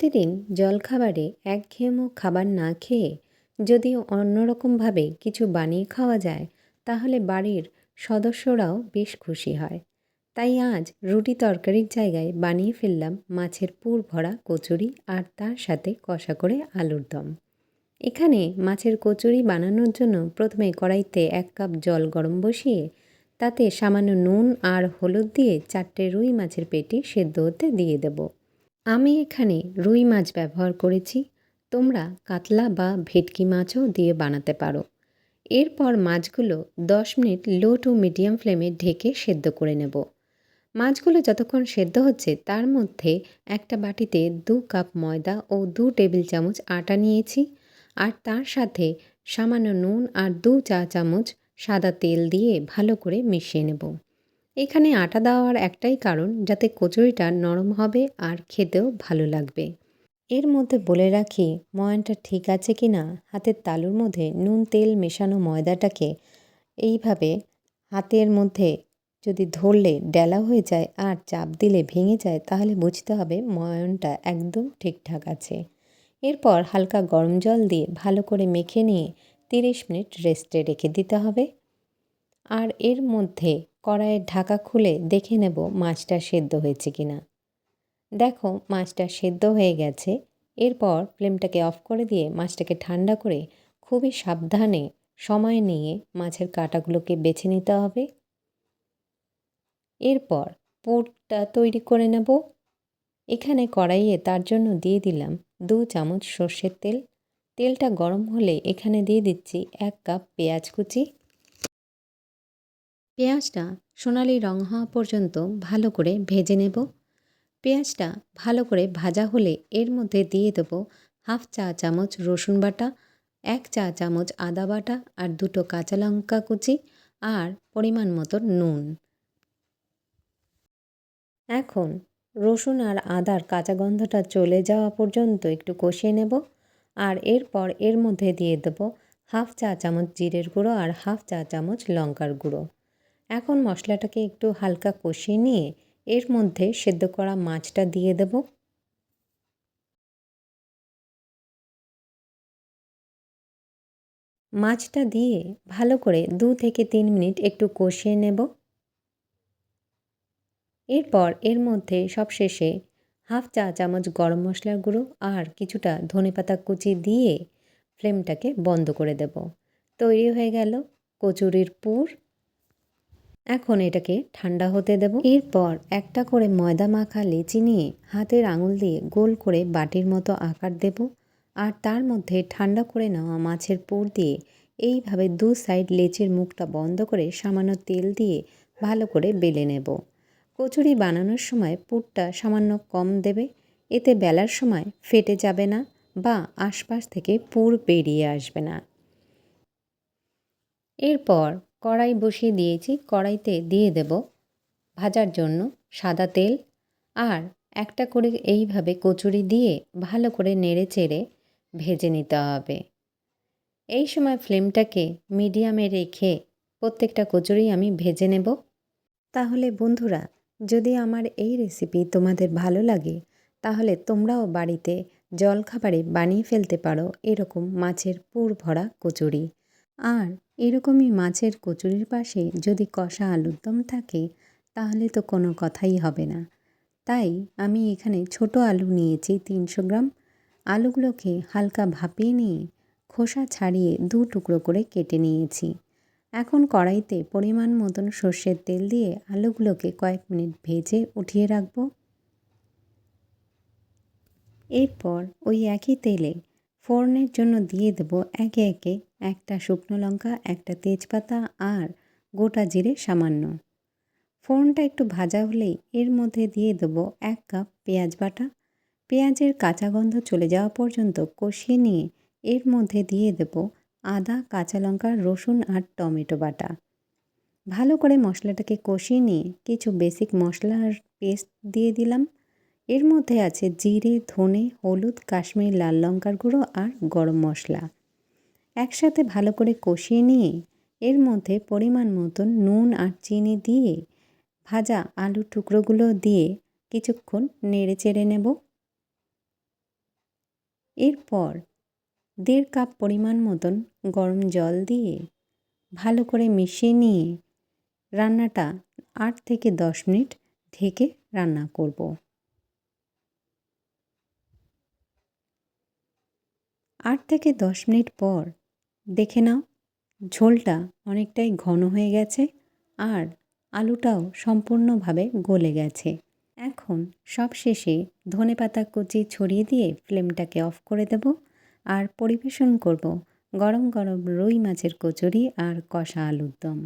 প্রতিদিন জলখাবারে একঘেয়েমো খাবার না খেয়ে যদি অন্যরকমভাবে কিছু বানিয়ে খাওয়া যায়, তাহলে বাড়ির সদস্যরাও বেশ খুশি হয়। তাই আজ রুটি তরকারির জায়গায় বানিয়ে ফেললাম মাছের পুর ভরা কচুরি আর তার সাথে কষা করে আলুর দম। এখানে মাছের কচুরি বানানোর জন্য প্রথমে কড়াইতে এক কাপ জল গরম বসিয়ে, তাতে সামান্য নুন আর হলুদ দিয়ে চারটে রুই মাছের পেটি সেদ্ধ হতে দিয়ে দেব। আমি এখানে রুই মাছ ব্যবহার করেছি। তোমরা কাতলা বা ভেটকি মাছও দিয়ে বানাতে পারো। এরপর মাছগুলো দশ মিনিট লো টু মিডিয়াম ফ্লেমে ঢেকে সেদ্ধ করে নেব। মাছগুলো যতক্ষণ সেদ্ধ হচ্ছে, তার মধ্যে একটা বাটিতে দু কাপ ময়দা ও দু টেবিল চামচ আটা নিয়েছি। আর তার সাথে সামান্য নুন আর দু চা চামচ সাদা তেল দিয়ে ভালো করে মিশিয়ে নেব। এখানে আটা দেওয়ার একটাই কারণ, যাতে কচুরিটা নরম হবে আর খেতেও ভালো লাগবে। এর মধ্যে বলে রাখি, ময়নটা ঠিক আছে কি না? হাতের তালুর মধ্যে নুন, তেল মেশানো ময়দাটাকে এইভাবে হাতের মধ্যে যদি ধরলে ডেলা হয়ে যায় আর চাপ দিলে ভেঙে যায়, তাহলে বুঝতে হবে ময়নটা একদম ঠিকঠাক আছে। এরপর হালকা গরম জল দিয়ে ভালো করে মেখে নিয়ে তিরিশ মিনিট রেস্টে রেখে দিতে হবে। আর এর মধ্যে কড়াইয়ের ঢাকা খুলে দেখে নেব মাছটা সেদ্ধ হয়েছে কি না দেখো মাছটা সেদ্ধ হয়ে গেছে। এরপর ফ্লেমটাকে অফ করে দিয়ে মাছটাকে ঠান্ডা করে খুবই সাবধানে সময় নিয়ে মাছের কাঁটাগুলোকে বেছে নিতে হবে। এরপর পুরটা তৈরি করে নেব। এখানে কড়াইয়ে তার জন্য দিয়ে দিলাম দু চামচ সর্ষের তেল। তেলটা গরম হলে এখানে দিয়ে দিচ্ছি এক কাপ পেঁয়াজ কুচি। পেঁয়াজটা সোনালি রং হওয়া পর্যন্ত ভালো করে ভেজে নেব। পেঁয়াজটা ভালো করে ভাজা হলে এর মধ্যে দিয়ে দেবো হাফ চা চামচ রসুন বাটা, এক চা চামচ আদা বাটা আর দুটো কাঁচা লঙ্কা কুচি আর পরিমাণ মতো নুন। এখন রসুন আর আদার কাঁচা গন্ধটা চলে যাওয়া পর্যন্ত একটু কষিয়ে নেব আর এরপর এর মধ্যে দিয়ে দেবো হাফ চা চামচ জিরের গুঁড়ো আর হাফ চা চামচ লঙ্কার গুঁড়ো। এখন মশলাটাকে একটু হালকা কষিয়ে নিয়ে এর মধ্যে সেদ্ধ করা মাছটা দিয়ে দেব। মাছটা দিয়ে ভালো করে দু থেকে তিন মিনিট একটু কষিয়ে নেব। এরপর এর মধ্যে সবশেষে হাফ চা চামচ গরম মশলার গুঁড়ো আর কিছুটা ধনেপাতা কুচি দিয়ে ফ্লেমটাকে বন্ধ করে দেব। তৈরি হয়ে গেল কচুরির পুর। এখন এটাকে ঠান্ডা হতে দেব। এরপর একটা করে ময়দা মাখা লেচি নিয়ে হাতের আঙুল দিয়ে গোল করে বাটির মতো আকার দেব আর তার মধ্যে ঠান্ডা করে নেওয়া মাছের পুর দিয়ে এইভাবে দু সাইড লেচির মুখটা বন্ধ করে সামান্য তেল দিয়ে ভালো করে বেলে নেব। কচুরি বানানোর সময় পুরটা সামান্য কম দেবে। এতে বেলার সময় ফেটে যাবে না বা আশপাশ থেকে পুর বেরিয়ে আসবে না। এরপর কড়াই বসিয়ে দিয়েছি, কড়াইতে দিয়ে দেব ভাজার জন্য সাদা তেল আর একটা করে এইভাবে কচুরি দিয়ে ভালো করে নেড়ে চেড়ে ভেজে নিতে হবে। এই সময় ফ্লেমটাকে মিডিয়ামে রেখে প্রত্যেকটা কচুরি আমি ভেজে নেব। তাহলে বন্ধুরা, যদি আমার এই রেসিপি তোমাদের ভালো লাগে, তাহলে তোমরাও বাড়িতে জলখাবারে বানিয়ে ফেলতে পারো এরকম মাছের পুর ভরা কচুরি। আর এরকমই মাছের কচুরির পাশে যদি কষা আলুর দম থাকে, তাহলে তো কোনো কথাই হবে না। তাই আমি এখানে ছোট আলু নিয়েছি তিনশো গ্রাম। আলুগুলোকে হালকা ভাপিয়ে নিয়ে খোসা ছাড়িয়ে দু টুকরো করে কেটে নিয়েছি। এখন কড়াইতে পরিমাণ মতন সর্ষের তেল দিয়ে আলুগুলোকে কয়েক মিনিট ভেজে উঠিয়ে রাখব। এরপর ওই একই তেলে ফোড়নের জন্য দিয়ে দেবো একে একে একটা শুকনো লঙ্কা, একটা তেজপাতা আর গোটা জিরে সামান্য। ফোড়নটা একটু ভাজা হলেই এর মধ্যে দিয়ে দেবো এক কাপ পেঁয়াজ বাটা। পেঁয়াজের কাঁচা গন্ধ চলে যাওয়া পর্যন্ত কষিয়ে নিয়ে এর মধ্যে দিয়ে দেব আদা, কাঁচা লঙ্কা, রসুন আর টমেটো বাটা। ভালো করে মশলাটাকে কষিয়ে নিয়ে কিছু বেসিক মশলার পেস্ট দিয়ে দিলাম। এর মধ্যে আছে জিরে, ধনে, হলুদ, কাশ্মীর, লাল লঙ্কার গুঁড়ো আর গরম মশলা। একসাথে ভালো করে কষিয়ে নিয়ে এর মধ্যে পরিমাণ মতন নুন আর চিনি দিয়ে ভাজা আলুর টুকরোগুলো দিয়ে কিছুক্ষণ নেড়ে চেড়ে নেব। এরপর দেড় কাপ পরিমাণ মতন গরম জল দিয়ে ভালো করে মিশিয়ে নিয়ে রান্নাটা আট থেকে দশ মিনিট ঢেকে রান্না করব। আট থেকে দশ মিনিট পর দেখে নাও, ঝোলটা অনেকটাই ঘন হয়ে গেছে আর আলুটাও সম্পূর্ণভাবে গলে গেছে। এখন সব শেষে ধনে পাতা কুচি ছড়িয়ে দিয়ে ফ্লেমটাকে অফ করে দেব আর পরিবেশন করব গরম গরম রুই মাছের কচুরি আর কষা আলুর দম।